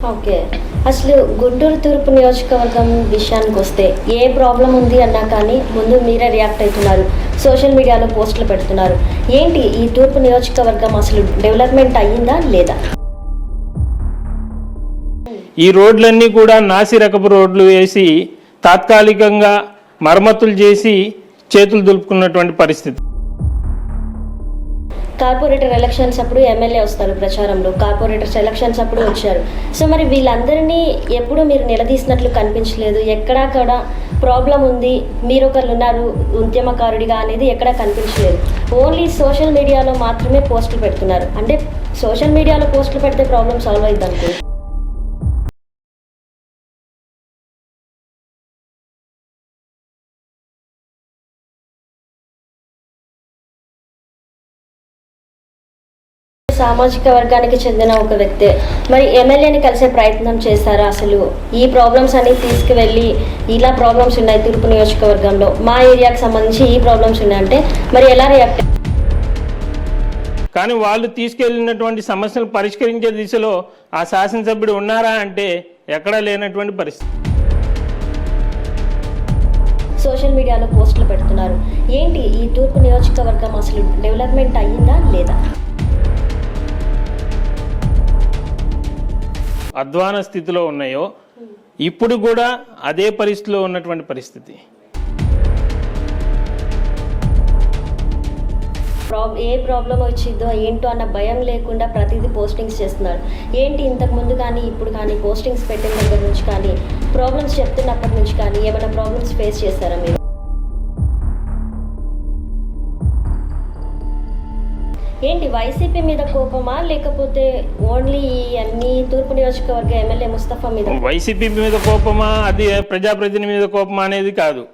Okay. అసలు గుంటూరు తూర్పు నియోజకవర్గం విషయానికి వస్తే ఏ ప్రాబ్లం ఉంది అన్నా కానీ ముందు మీరే రియాక్ట్ అవుతున్నారు. సోషల్ మీడియాలో పోస్టులు పెడుతున్నారు. ఏంటి ఈ తూర్పు నియోజకవర్గం అసలు డెవలప్మెంట్ అయ్యిందా లేదా? ఈ రోడ్లన్నీ కూడా నాసిరకపు రోడ్లు వేసి తాత్కాలికంగా మరమ్మతులు చేసి చేతులు దులుపుకున్నటువంటి పరిస్థితి. కార్పొరేటర్ ఎలక్షన్స్ అప్పుడు ఎమ్మెల్యే వస్తారు ప్రచారంలో. కార్పొరేటర్స్ ఎలక్షన్స్ అప్పుడు వచ్చారు. సో మరి వీళ్ళందరినీ ఎప్పుడు మీరు నిలదీసినట్లు కనిపించలేదు? ఎక్కడా కూడా ప్రాబ్లం ఉంది. మీరు ఒకరు ఉన్నారు ఉద్యమకారుడిగా అనేది ఎక్కడా కనిపించలేదు. ఓన్లీ సోషల్ మీడియాలో మాత్రమే పోస్టులు పెడుతున్నారు. అంటే సోషల్ మీడియాలో పోస్టులు పెడితే ప్రాబ్లం సాల్వ్ అయింది సామాజిక వర్గానికి చెందిన ఒక వ్యక్తే. మరి ఎమ్మెల్యేని కలిసే ప్రయత్నం చేశారా అసలు? ఈ ప్రాబ్లమ్స్ అన్ని తీసుకువెళ్ళి ఇలా ప్రాబ్లమ్స్ ఉన్నాయి తూర్పు నియోజకవర్గంలో. మా ఏరియాకి సంబంధించి ఈ ప్రాబ్లమ్స్ ఉన్నాయంటే మరి ఎలా రియాక్ట్ కానీ వాళ్ళు తీసుకెళ్ళినటువంటి సమస్యలు పరిష్కరించే దిశలో ఆ శాసనసభ్యుడు ఉన్నారా అంటే ఎక్కడా లేనటువంటి పరిస్థితి. సోషల్ మీడియాలో పోస్టులు పెడుతున్నారు. ఏంటి ఈ తూర్పు నియోజకవర్గం అసలు అధ్వాన స్థితిలో ఉన్నాయో ఇప్పుడు కూడా అదే పరిస్థితిలో ఉన్నటువంటి పరిస్థితి. ఏ ప్రాబ్లం వచ్చిందో ఏంటో అన్న భయం లేకుండా ప్రతిదీ పోస్టింగ్స్ చేస్తున్నారు. ఏంటి ఇంతకు ముందు కానీ ఇప్పుడు కానీ పోస్టింగ్స్ పెట్టిన దగ్గర నుంచి కానీ ప్రాబ్లమ్స్ చెప్తున్నప్పటి నుంచి కానీ ఏమైనా ప్రాబ్లమ్స్ ఫేస్ చేస్తారా మీరు? ఏంటి వైసీపీ మీద కోపమా? లేకపోతే ఓన్లీ ఈ అన్ని తూర్పు నియోజకవర్గ ఎమ్మెల్యే ముస్తఫా మీద? వైసీపీ మీద కోపమా? అది ప్రజాప్రతినిధి మీద కోపమా అనేది కాదు.